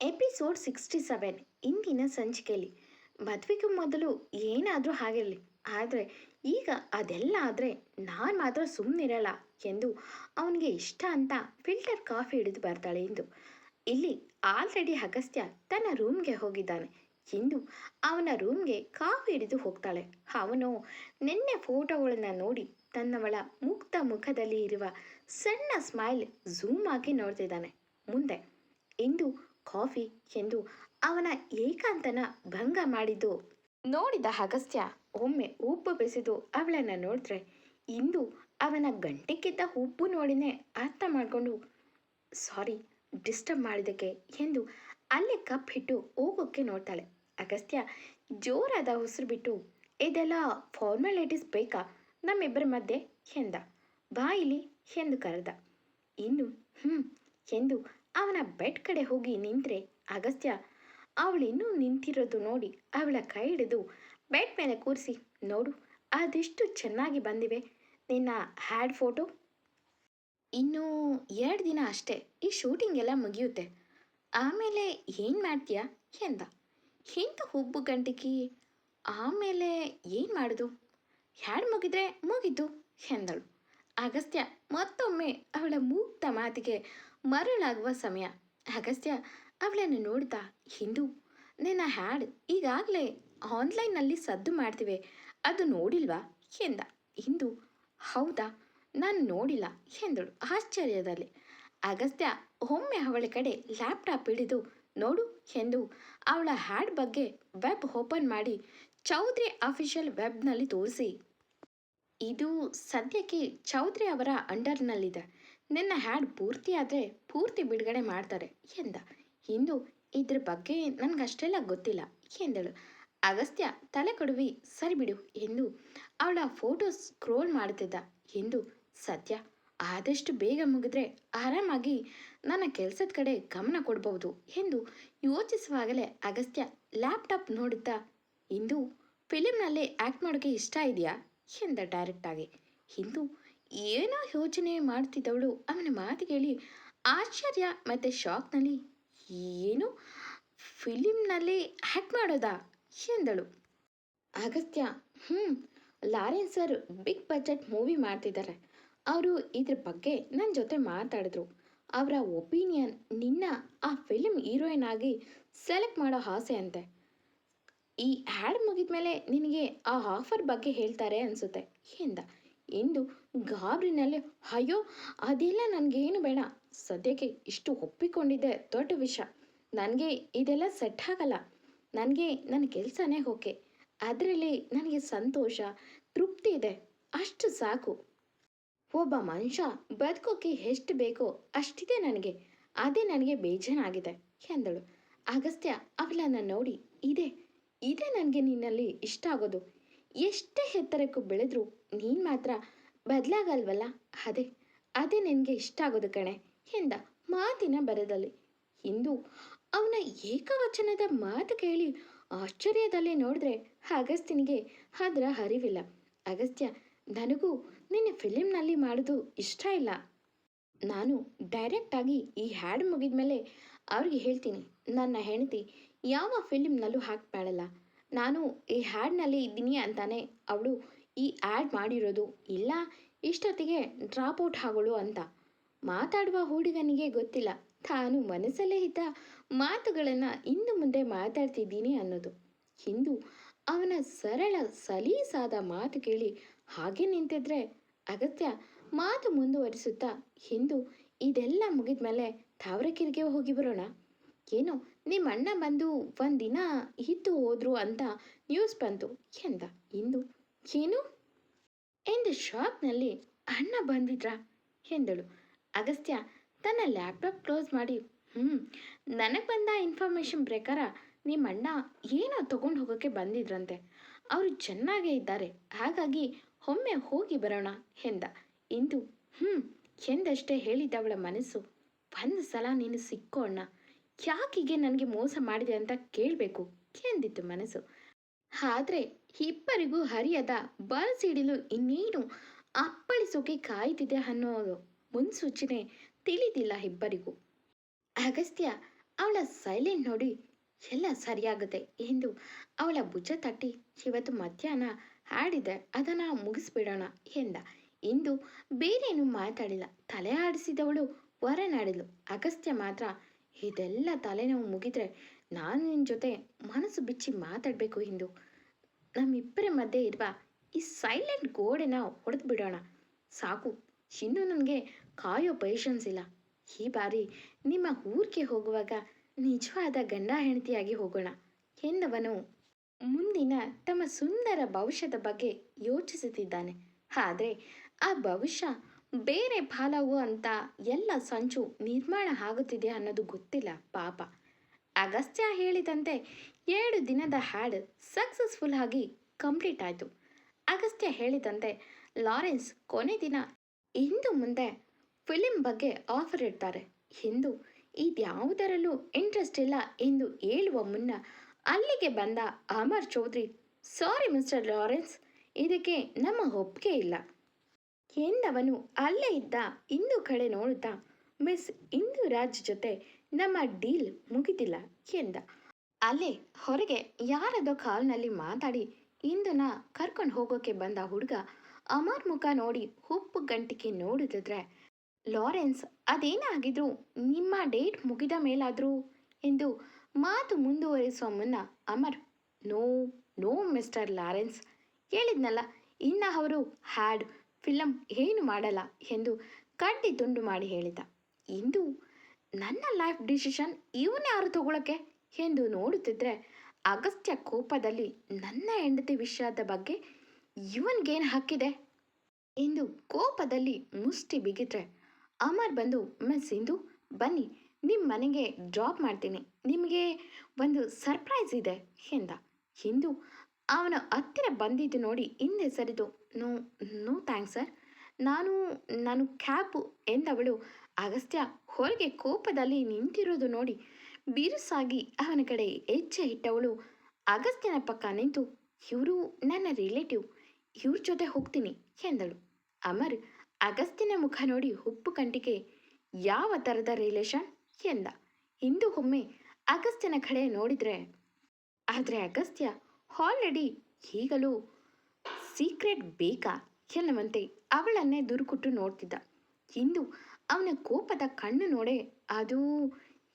Episode sixty seven, ಇಂದಿನ ಸಂಚಿಕೆಯಲ್ಲಿ ಮದುವೆಗೂ ಮೊದಲು ಏನಾದರೂ ಆಗಿರಲಿ, ಆದರೆ ಈಗ ಅದೆಲ್ಲ ಆದರೆ ನಾನು ಮಾತ್ರ ಸುಮ್ಮನಿರಲ್ಲ ಎಂದು ಅವನಿಗೆ ಇಷ್ಟ ಅಂತ ಫಿಲ್ಟರ್ ಕಾಫಿ ಹಿಡಿದು ಬರ್ತಾಳೆ ಎಂದು ಇಲ್ಲಿ ಆಲ್ರೆಡಿ ಅಗಸ್ತ್ಯ ತನ್ನ ರೂಮ್ಗೆ ಹೋಗಿದ್ದಾನೆ. ಇಂದು ಅವನ ರೂಮ್ಗೆ ಕಾಫಿ ಹಿಡಿದು ಹೋಗ್ತಾಳೆ. ಅವನು ನಿನ್ನೆ ಫೋಟೋಗಳನ್ನು ನೋಡಿ ತನ್ನವಳ ಮುಕ್ತ ಮುಖದಲ್ಲಿ ಇರುವ ಸಣ್ಣ ಸ್ಮೈಲ್ ಝೂಮ್ ಆಗಿ ನೋಡ್ತಿದ್ದಾನೆ. ಮುಂದೆ ಇಂದು ಕಾಫಿ ಎಂದು ಅವನ ಏಕಾಂತನ ಭಂಗ ಮಾಡಿದ್ದು. ನೋಡಿದ ಅಗಸ್ತ್ಯ ಒಮ್ಮೆ ಉಪ್ಪು ಬೆಸೆದು ಅವಳನ್ನು ನೋಡಿದ್ರೆ ಇಂದು ಅವನ ಗಂಟೆಕ್ಕಿದ್ದ ಉಪ್ಪು ನೋಡಿನೇ ಅರ್ಥ ಮಾಡಿಕೊಂಡು, ಸಾರಿ, ಡಿಸ್ಟರ್ಬ್ ಮಾಡಿದಕ್ಕೆ ಎಂದು ಅಲ್ಲೇ ಕಪ್ ಇಟ್ಟು ಹೋಗೋಕ್ಕೆ ನೋಡ್ತಾಳೆ. ಅಗಸ್ತ್ಯ ಜೋರಾದ ಉಸಿರು ಬಿಟ್ಟು, ಇದೆಲ್ಲ ಫಾರ್ಮಾಲಿಟೀಸ್ ಬೇಕಾ? ನಮ್ಮಿಬ್ಬರ ಮಧ್ಯೆ? ಎಂದ. ಬಾಯಿಲಿ ಎಂದು ಕರೆದ. ಇನ್ನು ಹ್ಞೂ ಎಂದು ಅವನ ಬೆಡ್ ಕಡೆ ಹೋಗಿ ನಿಂತರೆ ಅಗಸ್ತ್ಯ ಅವಳಿನ್ನೂ ನಿಂತಿರೋದು ನೋಡಿ ಅವಳ ಕೈ ಹಿಡಿದು ಬೆಡ್ ಮೇಲೆ ಕೂರಿಸಿ, ನೋಡು ಅದೆಷ್ಟು ಚೆನ್ನಾಗಿ ಬಂದಿವೆ. ನಿನ್ನ ಹ್ಯಾಡ್ ಫೋಟೋ? ಇನ್ನೂ ಎರಡು ದಿನ ಅಷ್ಟೇ. ಈ ಶೂಟಿಂಗ್ ಎಲ್ಲ ಮುಗಿಯುತ್ತೆ. ಆಮೇಲೆ ಏನು ಮಾಡ್ತೀಯಾ? ಎಂದ. ಹಿಂದೆ ಹುಬ್ಬು ಗಂಟಿಕಿ? ಆಮೇಲೆ ಏನು ಮಾಡೋದು? ಹ್ಯಾಡ್ ಮುಗಿದ್ರೆ ಮುಗಿತು, ಎಂದಳು. ಅಗಸ್ತ್ಯ ಮತ್ತೊಮ್ಮೆ ಅವಳ ಮುಕ್ತ ಮಾತಿಗೆ ಮರಳಾಗುವ ಸಮಯ. ಅಗಸ್ತ್ಯ, ಅವಳನ್ನು ನೋಡ್ತಾ, ಹಿಂದೂ, ನಿನ್ನ ಹ್ಯಾಡ್ ಈಗಾಗಲೇ ಆನ್ಲೈನ್ನಲ್ಲಿ ಸದ್ದು ಮಾಡ್ತೀವಿ. ಅದು ನೋಡಿಲ್ವಾ? ಎಂದ. ಹಿಂದೂ, ಹೌದಾ? ನಾನು ನೋಡಿಲ್ಲ, ಎಂದಳು ಆಶ್ಚರ್ಯದಲ್ಲಿ. ಅಗಸ್ತ್ಯ ಒಮ್ಮೆ ಅವಳ ಕಡೆ ಲ್ಯಾಪ್ಟಾಪ್ ಹಿಡಿದು, ನೋಡು ಎಂದು ಅವಳ ಹ್ಯಾಡ್ ಬಗ್ಗೆ ವೆಬ್ ಓಪನ್ ಮಾಡಿ, ಚೌಧರಿ ಅಫಿಷಿಯಲ್ ವೆಬ್ನಲ್ಲಿ ತೋರಿಸಿ. ಇದು ಸದ್ಯಕ್ಕೆ ಚೌಧರಿ ಅವರ ಅಂಡರ್ನಲ್ಲಿದೆ. ನಿನ್ನ ಹ್ಯಾಡ್ ಪೂರ್ತಿ ಆದರೆ ಪೂರ್ತಿ ಬಿಡುಗಡೆ ಮಾಡ್ತಾರೆ ಎಂದ. ಇಂದು ಇದ್ರ ಬಗ್ಗೆ ನನಗಷ್ಟೆಲ್ಲ ಗೊತ್ತಿಲ್ಲ ಎಂದಳು. ಅಗಸ್ತ್ಯ ತಲೆ ಕೊಡುವಿ, ಸರಿ ಬಿಡು ಎಂದು ಅವಳ ಫೋಟೋ ಸ್ಕ್ರೋಲ್ ಮಾಡುತ್ತಿದ್ದ. ಎಂದು ಸತ್ಯ, ಆದಷ್ಟು ಬೇಗ ಮುಗಿದ್ರೆ ಆರಾಮಾಗಿ ನನ್ನ ಕೆಲಸದ ಕಡೆ ಗಮನ ಕೊಡಬಹುದು ಎಂದು ಯೋಚಿಸುವಾಗಲೇ ಅಗಸ್ತ್ಯ ಲ್ಯಾಪ್ಟಾಪ್ ನೋಡುತ್ತಾ, ಇಂದು ಫಿಲಿಮ್ನಲ್ಲಿ ಆ್ಯಕ್ಟ್ ಮಾಡೋಕ್ಕೆ ಇಷ್ಟ ಇದೆಯಾ ಎಂದ ಡೈರೆಕ್ಟಾಗಿ ಹಿಂದೂ ಏನೋ ಯೋಚನೆ ಮಾಡ್ತಿದ್ದವಳು. ಅವನ ಮಾತು ಕೇಳಿ ಆಶ್ಚರ್ಯ ಮತ್ತು ಶಾಕ್ನಲ್ಲಿ, ಏನು? ಫಿಲಿಮ್ನಲ್ಲಿ ಆ್ಯಕ್ಟ್ ಮಾಡೋದಾ? ಎಂದಳು. ಅಗತ್ಯ ಹ್ಞೂ Lawrence sir big budget movie ಮಾಡ್ತಿದ್ದಾರೆ. ಅವರು ಇದ್ರ ಬಗ್ಗೆ ನನ್ನ ಜೊತೆ ಮಾತಾಡಿದ್ರು. ಅವರ ಒಪಿನಿಯನ್ ನಿನ್ನ ಆ ಫಿಲ್ಮ್ ಹೀರೋಯಿನ್ ಆಗಿ ಸೆಲೆಕ್ಟ್ ಮಾಡೋ ಆಸೆ ಅಂತೆ. ಈ ಹ್ಯಾಡ್ ಮುಗಿದ ಮೇಲೆ ನಿನಗೆ ಆ ಆಫರ್ ಬಗ್ಗೆ ಹೇಳ್ತಾರೆ ಅನಿಸುತ್ತೆ, ಎಂದ. ಎಂದು ಗಾಬರಿನಲ್ಲಿ, ಅಯ್ಯೋ, ಅದೆಲ್ಲ ನನಗೇನು ಬೇಡ. ಸದ್ಯಕ್ಕೆ ಇಷ್ಟು ಒಪ್ಪಿಕೊಂಡಿದ್ದೆ ದೊಡ್ಡ ವಿಷಯ ನನಗೆ ಇದೆಲ್ಲ ಸೆಟ್ ಆಗಲ್ಲ. ನನಗೆ ನನ್ನ ಕೆಲಸನೇ ಓಕೆ. ಅದರಲ್ಲಿ ನನಗೆ ಸಂತೋಷ, ತೃಪ್ತಿ ಇದೆ. ಅಷ್ಟು ಸಾಕು. ಒಬ್ಬ ಮನುಷ್ಯ ಬದುಕೋಕೆ ಎಷ್ಟು ಬೇಕೋ ಅಷ್ಟಿದೆ ನನಗೆ. ಅದೇ ನನಗೆ ಬೇಜಾನಾಗಿದೆ ಎಂದಳು. ಅಗಸ್ತ್ಯ, ಅವಳನ್ನ ನೋಡಿ, ಇದೆ. ಇದೆ ನನಗೆ ನಿನ್ನಲ್ಲಿ ಇಷ್ಟ ಆಗೋದು. ಎಷ್ಟೇ ಎತ್ತರಕ್ಕೂ ಬೆಳೆದ್ರೂ ನೀನು ಮಾತ್ರ ಬದಲಾಗಲ್ವಲ್ಲ? ಅದೇ ಅದೇ ನಿನಗೆ ಇಷ್ಟ ಆಗೋದು ಕಣೆ, ಎಂದ ಮಾತಿನ ಬರದಲ್ಲಿ. ಇಂದು ಅವನ ಏಕವಚನದ ಮಾತು ಕೇಳಿ ಆಶ್ಚರ್ಯದಲ್ಲಿ ನೋಡಿದ್ರೆ ಅಗಸ್ತ್ಯನಿಗೆ ಅದರ ಅರಿವಿಲ್ಲ. ಅಗಸ್ತ್ಯ, ನನಗೂ ನಿನ್ನ ಫಿಲಿಮ್ನಲ್ಲಿ ಮಾಡೋದು ಇಷ್ಟ ಇಲ್ಲ. ನಾನು ಡೈರೆಕ್ಟಾಗಿ ಈ ಹ್ಯಾಡ್ ಮುಗಿದ ಮೇಲೆ ಅವ್ರಿಗೆ ಹೇಳ್ತೀನಿ, ನನ್ನ ಹೆಂಡತಿ ಯಾವ ಫಿಲಿಮ್ನಲ್ಲೂ ಹಾಕಿ ನಾನು ಈ ಹ್ಯಾಡ್ನಲ್ಲಿ ಇದ್ದೀನಿ ಅಂತಾನೆ ಅವಳು ಈ ಆ್ಯಡ್ ಮಾಡಿರೋದು ಇಲ್ಲ, ಇಷ್ಟೊತ್ತಿಗೆ ಡ್ರಾಪ್ ಔಟ್ ಆಗೋಳು ಅಂತ. ಮಾತಾಡುವ ಹುಡುಗನಿಗೆ ಗೊತ್ತಿಲ್ಲ. ತಾನು ಮನಸ್ಸಲ್ಲೇ ಇದ್ದ ಮಾತುಗಳನ್ನು ಇನ್ನು ಮುಂದೆ ಮಾತಾಡ್ತಿದ್ದೀನಿ ಅನ್ನೋದು. ಹಿಂದು ಅವನ ಸರಳ, ಸಲೀಸಾದ ಮಾತು ಕೇಳಿ ಹಾಗೆ ನಿಂತಿದ್ರೆ ಅಗತ್ಯ ಮಾತು ಮುಂದುವರಿಸುತ್ತಾ ಹಿಂದು ಇದೆಲ್ಲ ಮುಗಿದ ಮೇಲೆ ತಾವರಕೆರೆಗೆ ಹೋಗಿ ಬರೋಣ. ಏನು ನಿಮ್ಮ ಅಣ್ಣ ಬಂದು ಒಂದಿನ ಇದ್ದು ಹೋದ್ರು ಅಂತ ನ್ಯೂಸ್ ಬಂತು ಎಂದ. ಇಂದು ಏನು? ಎಂದು ಶಾಕ್ನಲ್ಲಿ ಅಣ್ಣ ಬಂದಿದ್ರಾ? ಎಂದಳು. ಅಗಸ್ತ್ಯ, ತನ್ನ ಲ್ಯಾಪ್ಟಾಪ್ ಕ್ಲೋಸ್ ಮಾಡಿ ಹ್ಞೂ ನನಗೆ ಬಂದ ಇನ್ಫಾರ್ಮೇಷನ್ ಪ್ರಕಾರ ನಿಮ್ಮ ಅಣ್ಣ ಏನೋ ತಗೊಂಡು ಹೋಗೋಕ್ಕೆ ಬಂದಿದ್ರಂತೆ. ಅವರು ಚೆನ್ನಾಗೇ ಇದ್ದಾರೆ, ಹಾಗಾಗಿ ಒಮ್ಮೆ ಹೋಗಿ ಬರೋಣ ಎಂದ. ಇಂದು ಹ್ಞೂ ಎಂದಷ್ಟೇ ಹೇಳಿದ್ದವಳ ಮನಸ್ಸು, ಒಂದು ಸಲ ನೀನು ಸಿಕ್ಕೋ ಅಣ್ಣ ಯಾಕಿಗೆ ನನಗೆ ಮೋಸ ಮಾಡಿದೆ ಅಂತ ಕೇಳಬೇಕು ಎಂದಿತ್ತು ಮನಸ್ಸು. ಆದರೆ ಇಬ್ಬರಿಗೂ ಹರಿಯದ ಬರಸಿಡಿಲು ಇನ್ನೇನು ಅಪ್ಪಳಿಸೋಕೆ ಕಾಯ್ತಿದೆ ಅನ್ನೋದು ಮುನ್ಸೂಚನೆ ತಿಳಿದಿಲ್ಲ ಇಬ್ಬರಿಗೂ. ಅಗಸ್ತ್ಯ ಅವಳ ಸೈಲೆಂಟ್ ನೋಡಿ ಎಲ್ಲ ಸರಿಯಾಗುತ್ತೆ ಎಂದು ಅವಳ ಭುಜ ತಟ್ಟಿ ಇವತ್ತು ಮಧ್ಯಾಹ್ನ ಹಾಡಿದೆ ಅದನ್ನು ಮುಗಿಸ್ಬಿಡೋಣ ಎಂದ. ಇಂದು ಬೇರೇನು ಮಾತಾಡಿಲ್ಲ. ತಲೆ ಆಡಿಸಿದವಳು ಹೊರನಾಡಿದ್ಲು. ಅಗಸ್ತ್ಯ ಮಾತ್ರ ಇದೆಲ್ಲ ತಲೆನೋವು ಮುಗಿದ್ರೆ ನಾನು ನಿನ್ನ ಜೊತೆ ಮನಸ್ಸು ಬಿಚ್ಚಿ ಮಾತಾಡಬೇಕು ಹಿಂದು. ನಮ್ಮಿಬ್ಬರ ಮಧ್ಯೆ ಇರುವ ಈ ಸೈಲೆಂಟ್ ಗೋಡೆನ ಹೊಡೆದು ಬಿಡೋಣ. ಸಾಕು ಇನ್ನೂ ನನಗೆ ಕಾಯೋ ಪೇಷನ್ಸ್ ಇಲ್ಲ. ಈ ಬಾರಿ ನಿಮ್ಮ ಊರಿಗೆ ಹೋಗುವಾಗ ನಿಜವಾದ ಗಂಡ ಹೆಂಡತಿಯಾಗಿ ಹೋಗೋಣ ಎಂದವನು ಮುಂದಿನ ತಮ್ಮ ಸುಂದರ ಭವಿಷ್ಯದ ಬಗ್ಗೆ ಯೋಚಿಸುತ್ತಿದ್ದಾನೆ. ಆದರೆ ಆ ಭವಿಷ್ಯ ಬೇರೆ ಅಂತ ಎಲ್ಲ ಸಂಚು ನಿರ್ಮಾಣ ಆಗುತ್ತಿದೆ ಅನ್ನೋದು ಗೊತ್ತಿಲ್ಲ, ಪಾಪ. ಅಗಸ್ತ್ಯ ಹೇಳಿದಂತೆ ಏಳು ದಿನದ ಹ್ಯಾಡ್ ಸಕ್ಸಸ್ಫುಲ್ ಆಗಿ ಕಂಪ್ಲೀಟ್ ಆಯಿತು. ಅಗಸ್ತ್ಯ ಹೇಳಿದಂತೆ ಲಾರೆನ್ಸ್ ಕೊನೆ ದಿನ ಇಂದು ಮುಂದೆ ಫಿಲಿಂ ಬಗ್ಗೆ ಆಫರ್ ಇಡ್ತಾರೆ. ಇಂದು ಇದ್ಯಾವುದರಲ್ಲೂ ಇಂಟ್ರೆಸ್ಟ್ ಇಲ್ಲ ಎಂದು ಹೇಳುವ ಮುನ್ನ ಅಲ್ಲಿಗೆ ಬಂದ Amar Chaudhary sorry mister Lawrence ಇದಕ್ಕೆ ನಮ್ಮ ಒಪ್ಪಿಗೆ ಇಲ್ಲ. ಎಂದವನು ಅಲ್ಲೇ ಇದ್ದ ಇಂದು ಕಡೆ ನೋಡುತ್ತಾ ಮಿಸ್ ಇಂದು ರಾಜ್ ಜೊತೆ ನಮ್ಮ ಡೀಲ್ ಮುಗಿದಿಲ್ಲ ಎಂದ. ಅಲ್ಲೇ ಹೊರಗೆ ಯಾರದೋ ಕಾಲ್ನಲ್ಲಿ ಮಾತಾಡಿ ಇಂದನ ಕರ್ಕೊಂಡು ಹೋಗೋಕೆ ಬಂದ ಹುಡುಗ ಅಮರ್ ಮುಖ ನೋಡಿ ಉಪ್ಪು ಗಂಟಿಕೆ ನೋಡಿದ್ರೆ ಲಾರೆನ್ಸ್, ಅದೇನಾಗಿದ್ರು? ನಿಮ್ಮ ಡೇಟ್ ಮುಗಿದ ಮೇಲಾದರೂ? ಎಂದು ಮಾತು ಮುಂದುವರಿಸುವ ಮುನ್ನ Amar, no no, mister Lawrence. ಹೇಳಿದ್ನಲ್ಲ, ಇನ್ನ ಅವರು ಹ್ಯಾಡ್ ಫಿಲಮ್ ಏನು ಮಾಡಲ್ಲ? ಎಂದು ಕಡ್ಡಿ ತುಂಡು ಮಾಡಿ ಹೇಳಿದ. ಇಂದು ನನ್ನ ಲೈಫ್ ಡಿಸಿಷನ್ ಇವನೇ ಯಾರು ತಗೊಳಕ್ಕೆ ಎಂದು ನೋಡುತ್ತಿದ್ರೆ ಅಗಸ್ತ್ಯ ಕೋಪದಲ್ಲಿ ನನ್ನ ಹೆಂಡತಿ ವಿಷಯದ ಬಗ್ಗೆ ಇವನ್ಗೇನು ಹಕ್ಕಿದೆ ಎಂದು ಕೋಪದಲ್ಲಿ ಮುಷ್ಟಿ ಬಿಗಿದ್ರೆ ಅಮರ್ ಬಂದು ಮಿಸ್ ಇಂದು ಬನ್ನಿ ನಿಮ್ಮ ಮನೆಗೆ ಡ್ರಾಪ್ ಮಾಡ್ತೀನಿ. ನಿಮಗೆ ಒಂದು ಸರ್ಪ್ರೈಸ್ ಇದೆ, ಎಂದ. ಹಿಂದು ಅವನ ಹತ್ತಿರ ಬಂದಿದ್ದು ನೋಡಿ ಹಿಂದೆ ಸರಿದು, ನೋ ನೋ ಥ್ಯಾಂಕ್ಸ್ ಸರ್ ನಾನು ನಾನು ಕ್ಯಾಬು ಎಂದವಳು. ಅಗಸ್ತ್ಯ ಹೊರಗೆ ಕೋಪದಲ್ಲಿ ನಿಂತಿರೋದು ನೋಡಿ ಬಿರುಸಾಗಿ ಅವನ ಕಡೆ ಹೆಜ್ಜೆ ಇಟ್ಟವಳು. ಅಗಸ್ತ್ಯನ ಪಕ್ಕ ನಿಂತು, ಇವರು ನನ್ನ ರಿಲೇಟಿವ್, ಇವ್ರ ಜೊತೆ ಹೋಗ್ತೀನಿ, ಎಂದಳು. ಅಮರ್ ಅಗಸ್ತ್ಯನ ಮುಖ ನೋಡಿ ಉಪ್ಪು ಕಂಟಿಗೆ ಯಾವ ಥರದ ರಿಲೇಷನ್ ಎಂದ. ಇಂದು ಒಮ್ಮೆ ಅಗಸ್ತ್ಯನ ಕಡೆ ನೋಡಿದ್ರೆ, ಆದರೆ ಅಗಸ್ತ್ಯ ಆಲ್ರೆಡಿ ಈಗಲೂ ಸೀಕ್ರೆಟ್ ಬೇಕಾ? ಎನ್ನುವಂತೆ ಅವಳನ್ನೇ ದುರುಕುಟ್ಟು ನೋಡ್ತಿದ್ದ. ಇಂದು ಅವನ ಕೋಪದ ಕಣ್ಣು ನೋಡೆ ಅದು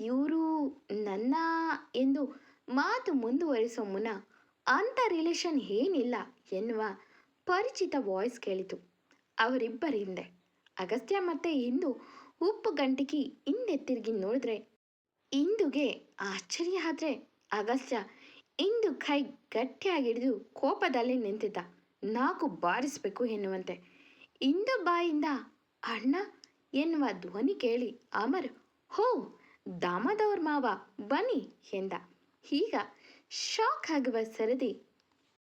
ಇವರು ನನ್ನ ಎಂದು ಮಾತು ಮುಂದುವರಿಸೋ ಮುನ್ನ ಅಂಥ ರಿಲೇಷನ್ ಏನಿಲ್ಲ ಎನ್ನುವ ಪರಿಚಿತ ವಾಯ್ಸ್ ಕೇಳಿತು. ಅವರಿಬ್ಬರ ಹಿಂದೆ. ಅಗಸ್ತ್ಯ ಮತ್ತೆ ಇಂದು ಉಪ್ಪು ಗಂಟಿಗೆ ಹಿಂದೆ ತಿರುಗಿ ನೋಡಿದ್ರೆ ಇಂದುಗೆ ಆಶ್ಚರ್ಯ ಆದರೆ ಅಗಸ್ತ್ಯ ಇಂದು ಕೈ ಗಟ್ಟಿಯಾಗಿ ಹಿಡಿದು ಕೋಪದಲ್ಲಿ ನಿಂತಿದ್ದ. ನಾಕು ಬಾರಿಸಬೇಕು ಎನ್ನುವಂತೆ. ಇಂದ ಬಾಯಿಂದ ಅಣ್ಣ ಎನ್ನುವ ಧ್ವನಿ ಕೇಳಿ ಅಮರ್, ಹೋ ದಾಮದವ್ರ ಮಾವ ಬನ್ನಿ ಎಂದ. ಈಗ ಶಾಕ್ ಆಗುವ ಸರದಿ.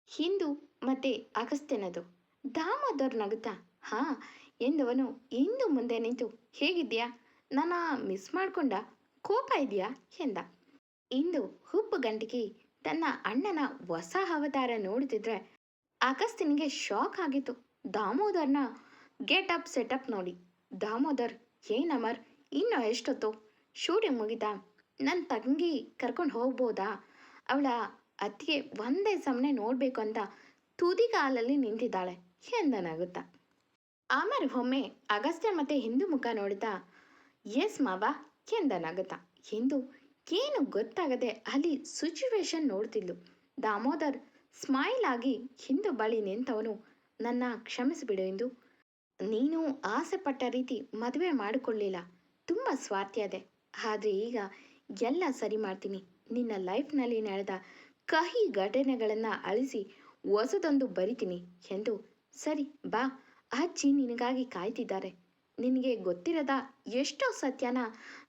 ಹಿಂದು ಮತ್ತೆ ಅಗಸ್ತ್ಯನದು. ದಾಮದವ್ರ ನಗುತ್ತಾ, ಹಾ, ಎಂದವನು ಇಂದು ಮುಂದೆ ನಿಂತು ಹೇಗಿದ್ಯಾ ನನ್ನ ಮಿಸ್ ಮಾಡ್ಕೊಂಡ, ಕೋಪ ಇದೆಯಾ ಎಂದ. ಇಂದು ಹುಬ್ಬು ಗಂಟಿಗೆ ತನ್ನ ಅಣ್ಣನ ಹೊಸ ಅವತಾರ ನೋಡುತ್ತಿದ್ರೆ ಅಗಸ್ತ್ಯನಿಗೆ ಶಾಕ್ ಆಗಿತ್ತು. ದಾಮೋದರ್ನ ಗೆಟ್ ಅಪ್ ಸೆಟಪ್ ನೋಡಿ. ದಾಮೋದರ್ ಏನ್ ಅಮರ್ ಇನ್ನು ಎಷ್ಟೊತ್ತು? ಶೂಟಿಂಗ್ ಮುಗಿತಾ? ನನ್ನ ತಂಗಿ ಕರ್ಕೊಂಡು ಹೋಗ್ಬೋದಾ? ಅವಳ ಅತ್ತಿಗೆ ಒಂದೇ ಸಮನೆ ನೋಡಬೇಕು ಅಂತ ತುದಿಗಾಲಲ್ಲಿ ನಿಂತಿದ್ದಾಳೆ. ಎಂದನಾಗುತ್ತ. ಅಮರ್ ಒಮ್ಮೆ ಅಗಸ್ತ್ಯ ಮತ್ತೆ ಹಿಂದೂ ಮುಖ ನೋಡಿದ ಎಸ್ ಮಾವ, ಎಂದನಾಗುತ್ತ. ಎಂದು ಏನು ಗೊತ್ತಾಗದೆ ಅಲ್ಲಿ ಸಿಚುವೇಶನ್ ನೋಡ್ತಿದ್ಲು. ದಾಮೋದರ್ ಸ್ಮೈಲ್ ಆಗಿ ಹಿಂದು ಬಳಿ ನಿಂತವನು ನನ್ನ ಕ್ಷಮಿಸಿಬಿಡು ಎಂದು. ನೀನು ಆಸೆ ಪಟ್ಟ ರೀತಿ ಮದುವೆ ಮಾಡಿಕೊಳ್ಳಿಲ್ಲ. ತುಂಬ ಸ್ವಾರ್ಥ್ಯದೆ ಆದರೆ ಈಗ ಎಲ್ಲ ಸರಿ ಮಾಡ್ತೀನಿ. ನಿನ್ನ ಲೈಫ್ನಲ್ಲಿ ನಡೆದ ಕಹಿ ಘಟನೆಗಳನ್ನು ಅಳಿಸಿ ಹೊಸದೊಂದು ಬರಿತೀನಿ ಎಂದು. ಸರಿ, ಬಾ. ಅಜ್ಜಿ ನಿನಗಾಗಿ ಕಾಯ್ತಿದ್ದಾರೆ. ನಿನಗೆ ಗೊತ್ತಿರದ ಎಷ್ಟೋ ಸತ್ಯನ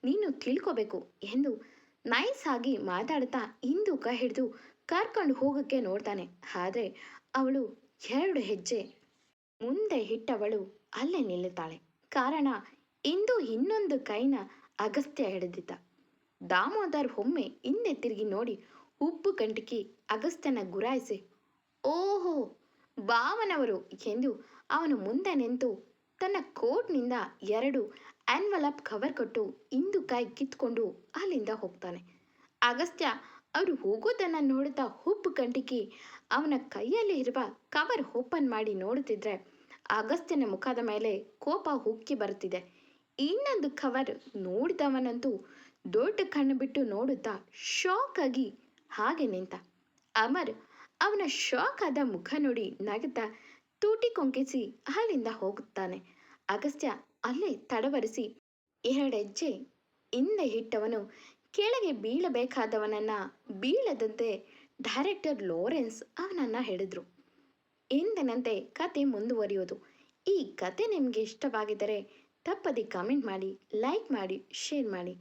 ನೀನು ತಿಳ್ಕೋಬೇಕು ಎಂದು ನೈಸ್ ಆಗಿ ಮಾತಾಡ್ತಾ ಹಿಂದೂಕ ಹಿಡಿದು ಕರ್ಕೊಂಡು ಹೋಗಕ್ಕೆ ನೋಡ್ತಾನೆ. ಆದರೆ ಅವಳು ಎರಡು ಹೆಜ್ಜೆ ಮುಂದೆ ಹಿಟ್ಟವಳು ಅಲ್ಲೇ ನಿಲ್ಲುತ್ತಾಳೆ. ಕಾರಣ ಇಂದು ಇನ್ನೊಂದು ಕೈನ ಅಗಸ್ತ್ಯ ಹಿಡಿದಿದ್ದ. ದಾಮೋದರ್ ಒಮ್ಮೆ ಹಿಂದೆ ತಿರುಗಿ ನೋಡಿ ಉಪ್ಪು ಕಂಟಿಕಿ ಅಗಸ್ತ್ಯನ ಗುರಾಯಿಸಿ, ಓಹೋ ಬಾವನವರು ಎಂದು ಅವನು ಮುಂದೆ ನಿಂತು ತನ್ನ ಕೋಟ್ನಿಂದ ಎರಡು ಆನ್ವಲಪ್ ಕವರ್ ಕೊಟ್ಟು ಇಂದು ಕೈ ಕಿತ್ಕೊಂಡು ಅಲ್ಲಿಂದ ಹೋಗ್ತಾನೆ. ಅಗಸ್ತ್ಯ ಅವರು ಹೋಗೋದನ್ನು ನೋಡುತ್ತಾ ಹುಬ್ಬು ಕಂಟಿಕಿ ಅವನ ಕೈಯಲ್ಲಿ ಇರುವ ಕವರ್ ಓಪನ್ ಮಾಡಿ ನೋಡುತ್ತಿದ್ರೆ ಅಗಸ್ತ್ಯನ ಮುಖದ ಮೇಲೆ ಕೋಪ ಹುಕ್ಕಿ ಬರುತ್ತಿದೆ. ಇನ್ನೊಂದು ಕವರ್ ನೋಡಿದವನಂತೂ ದೊಡ್ಡ ಕಣ್ಣು ಬಿಟ್ಟು ನೋಡುತ್ತಾ ಶಾಕ್ ಆಗಿ ಹಾಗೆ ನಿಂತ. ಅಮರ್ ಅವನ ಶಾಕ್ ಆದ ಮುಖ ನೋಡಿ ನಗುತ್ತಾ ತೂಟಿ ಕೊಂಕಿಸಿ ಅಲ್ಲಿಂದ ಹೋಗುತ್ತಾನೆ. ಅಗಸ್ತ್ಯ ಅಲ್ಲೇ ತಡವರಿಸಿ ಎರಡೆಜ್ಜೆ ಹಿಂದೆ ಇಟ್ಟವನು ಕೆಳಗೆ ಬೀಳಬೇಕಾದವನನ್ನ ಬೀಳದಂತೆ ಡೈರೆಕ್ಟರ್ ಲೋರೆನ್ಸ್ ಅವನನ್ನ ಹಿಡಿದ್ರು. ಎಂದನಂತೆ ಕತೆ ಮುಂದುವರಿಯೋದು. ಈ ಕತೆ ನಿಮಗೆ ಇಷ್ಟವಾಗಿದ್ದರೆ ತಪ್ಪದೆ ಕಮೆಂಟ್ ಮಾಡಿ ಲೈಕ್ ಮಾಡಿ ಶೇರ್ ಮಾಡಿ.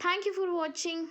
Thank you for watching